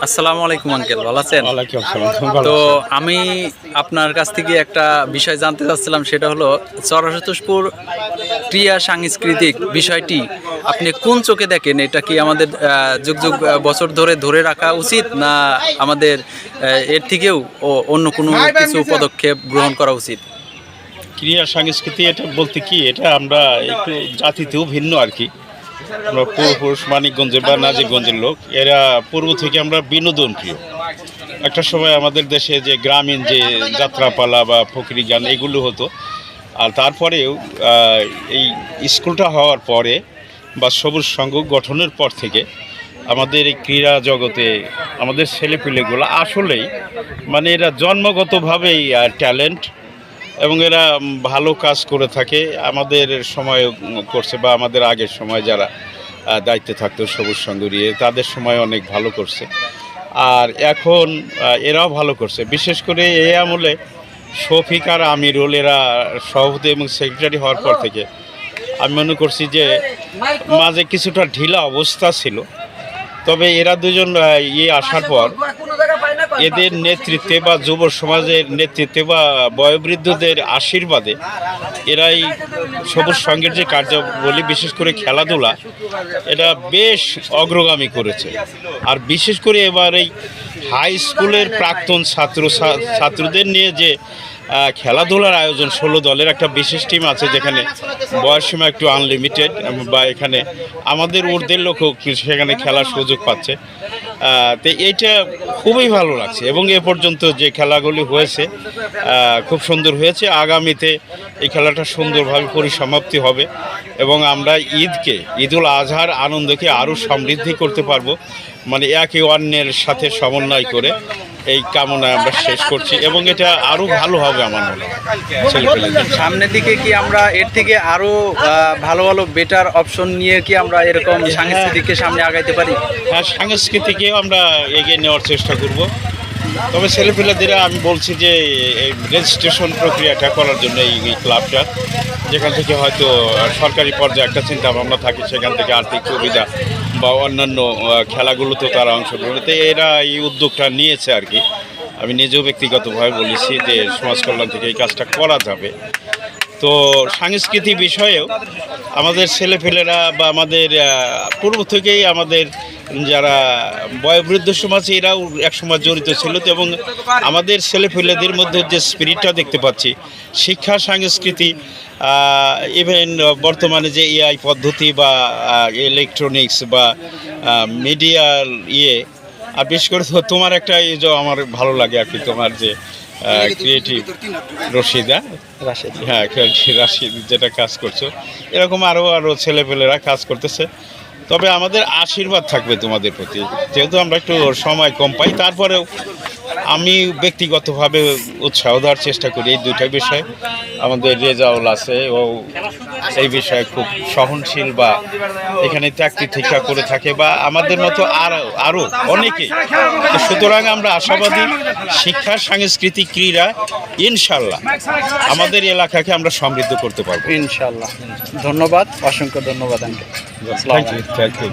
আসসালামু আলাইকুম আঙ্কেল। ভালো আছেন? তো আমি আপনার কাছ থেকে একটা বিষয় জানতে চাচ্ছিলাম সেটা হলো চরসতুষপুর ক্রিয়া সাংস্কৃতিক বিষয়টি। আপনি কোন চোখে দেখেন? এটা কি আমাদের আহ, যুগ যুগ বছর ধরে ধরে রাখা উচিত না আমাদের এর থেকেও ও- অন্য কোনো কিছু পদক্ষেপ গ্রহণ করা উচিত? ক্রিয়া সংস্কৃতি এটা বলতে কি? এটা আমরা একটু জাতিতেও ভিন্ন আর কি। আমরা পূর্বপুরুষ মানিকগঞ্জের বা নাজিকগঞ্জের লোক। এরা পূর্ব থেকে আমরা বিনোদন প্রিয় একটা সময় আমাদের দেশে যে গ্রামীণ যে যাত্রাপালা বা ফকরি গান এগুলো হতো। আর তারপরেও এই স্কুলটা হওয়ার পরে বা সবুজ সংঘ গঠনের পর থেকে আমাদের এই ক্রীড়া জগতে আমাদের ছেলেপিলেগুলো আসলেই মানে এরা জন্মগতভাবেই ট্যালেন্ট এবং এরা ভালো কাজ করে থাকে। আমাদের সময় করছে বা আমাদের আগের সময় যারা দায়িত্বে থাকতো সবুজ নিয়ে তাদের সময় অনেক ভালো করছে। আর এখন এরাও ভালো করছে। বিশেষ করে এই আমলে শফিক আর আমিরুল, এরা সভাপতি এবং সেক্রেটারি হওয়ার পর থেকে আমি মনে করছি যে মাঝে কিছুটা ঢিলা অবস্থা ছিল। তবে এরা দুজন ইয়ে আসার পর এদের নেতৃত্বে বা যুব সমাজের নেতৃত্বে বা বয়োবৃদ্ধদের আশীর্বাদে এরাই সবুজ সংঘের যে কার্যাবলী, বিশেষ করে খেলাধুলা, এটা বেশ অগ্রগামী করেছে। আর বিশেষ করে এবার এই হাই স্কুলের প্রাক্তন ছাত্র, ছাত্রদের নিয়ে যে খেলাধুলার আয়োজন, ষোলো দলের একটা বিশেষ টিম আছে যেখানে বয়সীমা একটু আনলিমিটেড বা এখানে আমাদের ঊর্ধ্বের লোকও সেখানে খেলার সুযোগ পাচ্ছে। তো এইটা খুবই ভালো লাগছে। এবং এ পর্যন্ত যে খেলাগুলি হয়েছে খুব সুন্দর হয়েছে। আগামীতে এই খেলাটা সুন্দরভাবে পরিসমাপ্তি হবে এবং আমরা ঈদকে, ঈদুল আজহার আনন্দকে আরও সমৃদ্ধি করতে পারব। মানে একে অন্যের সাথে সমন্বয় করে এই কামনা আমরা শেষ করছি এবং এটা আরও ভালো হবে আমার মনে হয় সামনের দিকে কি আমরা এর থেকে আরও আহ, ভালো ভালো বেটার অপশন নিয়ে কি আমরা এরকম সাংস্কৃতিককে সামনে আগাইতে পারি? হ্যাঁ সাংস্কৃতিকেও আমরা এগিয়ে নেওয়ার চেষ্টা করব। তবে ছেলেপেলেদের আমি বলছি যে এই রেজিস্ট্রেশন প্রক্রিয়াটা করার জন্য এই এই ক্লাবটা যেখান থেকে হয়তো সরকারি পর্যায়ে একটা চিন্তা ভাবনা থাকে সেখান থেকে আর্থিক সুবিধা বা অন্যান্য খেলাগুলোতেও তারা অংশগ্রহণ তো এরা এই উদ্যোগটা নিয়েছে আর কি। আমি নিজেও ব্যক্তিগতভাবে বলেছি যে সমাজ কল্যাণ থেকে এই কাজটা করা যাবে। তো সাংস্কৃতিক বিষয়েও আমাদের ছেলেপেলেরা বা আমাদের পূর্ব থেকেই আমাদের যারা বয়োবৃদ্ধ সমাজ, এরাও একসময় জড়িত ছিল তো এবং আমাদের ছেলেপেলেদের মধ্যে যে স্পিরিটটা দেখতে পাচ্ছি, শিক্ষা, সংস্কৃতি ইভেন বর্তমানে যে এআই পদ্ধতি বা ইলেকট্রনিক্স বা মিডিয়ার ইয়ে আর বিশেষ করে তো তোমার একটা এই যে আমার ভালো লাগে আর কি তোমার যে ক্রিয়েটিভ রশিদা। রাশেদ। হ্যাঁ রাশিদ যেটা কাজ করছ। এরকম আরও আরও ছেলেপেলেরা কাজ করতেছে। তবে আমাদের আশীর্বাদ থাকবে তোমাদের প্রতি। যেহেতু আমরা একটু সময় কম পাই তারপরেও আমি ব্যক্তিগতভাবে উৎসাহ দেওয়ার চেষ্টা করি এই দুইটা বিষয়ে। আমাদের রেজাউল আছে ও এই বিষয়ে খুব সহনশীল বা এখানে চাকরি ঠিকঠাক করে থাকে বা আমাদের মতো আরও আরও অনেকে। সুতরাং আমরা আশাবাদী শিক্ষা সাংস্কৃতিক ক্রীড়া ইনশাল্লাহ আমাদের এলাকাকে আমরা সমৃদ্ধ করতে পারব। ইনশাল্লাহ। ধন্যবাদ অসংখ্য ধন্যবাদ থ্যাংক ইউ থ্যাংক ইউ